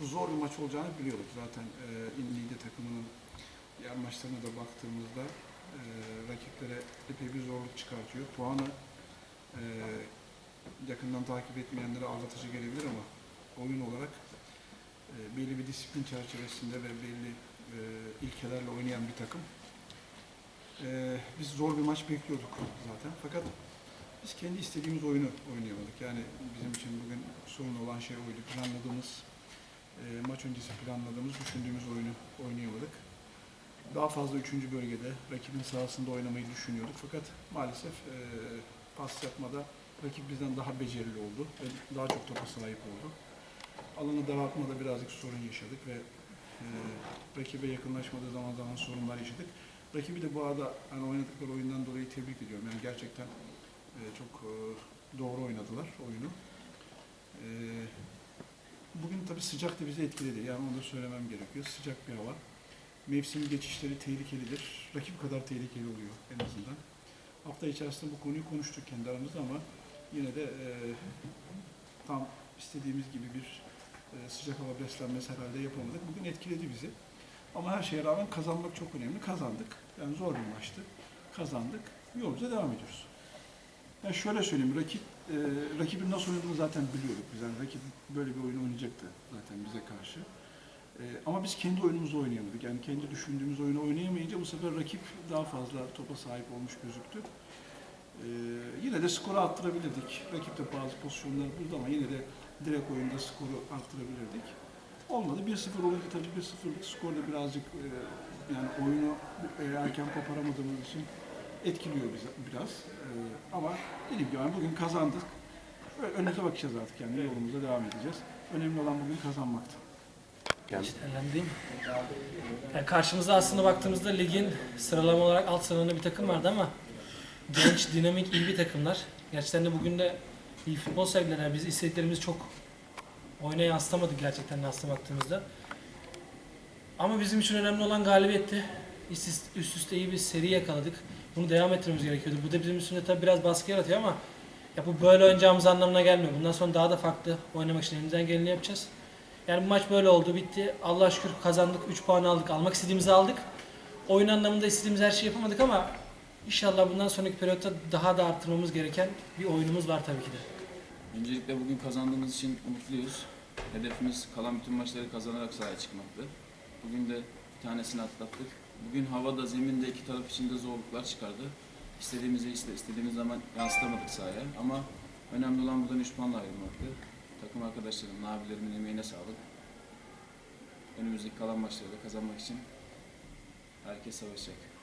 Zor bir maç olacağını biliyorduk zaten. E, İnli'de takımının diğer maçlarına da baktığımızda e, rakiplere epey bir zorluk çıkartıyor. Puanı e, yakından takip etmeyenlere aldatıcı gelebilir ama oyun olarak e, belli bir disiplin çerçevesinde ve belli e, ilkelerle oynayan bir takım. E, biz zor bir maç bekliyorduk zaten. Fakat biz kendi istediğimiz oyunu oynayamadık. Yani bizim için bugün sorun olan şey oydu. Planladığımız, e, maç öncesi planladığımız, düşündüğümüz oyunu oynayamadık. Daha fazla üçüncü bölgede rakibin sahasında oynamayı düşünüyorduk. Fakat maalesef e, pas yapmada rakip bizden daha becerili oldu ve daha çok topa sahip oldu. Alanı daraltmada birazcık sorun yaşadık ve e, rakibe yakınlaşmadığı zaman zaman sorunlar yaşadık. Rakibi de bu arada hani oynadıkları oyundan dolayı tebrik ediyorum. Yani gerçekten e, çok e, doğru oynadılar oyunu. E, bugün tabii sıcak da bizi etkiledi. Yani onu da söylemem gerekiyor. Sıcak bir hava. Mevsim geçişleri tehlikelidir. Rakip kadar tehlikeli oluyor en azından. Hafta içerisinde bu konuyu konuştuk kendi aramızda ama yine de e, tam istediğimiz gibi bir e, sıcak hava beslenmesi herhalde yapamadık. Bugün etkiledi bizi. Ama her şeye rağmen kazanmak çok önemli. Kazandık. Yani zor bir maçtı. Kazandık. Yolumuza devam ediyoruz. Yani şöyle söyleyeyim, rakip e, rakibin nasıl oynadığını zaten biliyorduk biz. Yani rakip böyle bir oyun oynayacaktı zaten bize karşı. E, ama biz kendi oyunumuzu oynayamadık. Yani kendi düşündüğümüz oyunu oynayamayınca bu sefer rakip daha fazla topa sahip olmuş gözüktü. E, yine de skoru arttırabilirdik. Rakip de bazı pozisyonlar buldu ama yine de direkt oyunda skoru arttırabilirdik. Olmadı. 1-0 olunca tabii 1-0'lık skor da birazcık e, yani oyunu erken koparamadığımız için etkiliyor bizi biraz. E, ama dediğim gibi yani bugün kazandık. Önümüze bakacağız artık yani yolumuza devam edeceğiz. Önemli olan bugün kazanmaktı. Değerlendireyim. Yani karşımızda aslında baktığımızda ligin sıralama olarak alt sıralarında bir takım vardı ama genç, dinamik, iyi bir takımlar. Gerçekten de bugün de iyi futbol sergilediler. Biz istediklerimizi çok oyuna yansıtamadık gerçekten de aslında baktığımızda. Ama bizim için önemli olan galibiyetti. Üst üste, üst üste iyi bir seri yakaladık. Bunu devam ettirmemiz gerekiyordu. Bu da bizim üstünde tabii biraz baskı yaratıyor ama ya bu böyle oynayacağımız anlamına gelmiyor. Bundan sonra daha da farklı oynamak için elimizden geleni yapacağız. Yani bu maç böyle oldu, bitti. Allah şükür kazandık, 3 puan aldık. Almak istediğimizi aldık. Oyun anlamında istediğimiz her şeyi yapamadık ama inşallah bundan sonraki periyotta daha da arttırmamız gereken bir oyunumuz var tabii ki de. Öncelikle bugün kazandığımız için mutluyuz. Hedefimiz kalan bütün maçları kazanarak sahaya çıkmaktı. Bugün de bir tanesini atlattık. Bugün havada, zeminde iki taraf için de zorluklar çıkardı. İstediğimizi iste, istediğimiz zaman yansıtamadık sahaya ama önemli olan buradan 3 puanla ayrılmaktı. Takım arkadaşlarımın, abilerimin emeğine sağlık. Önümüzdeki kalan maçları da kazanmak için herkes savaşacak.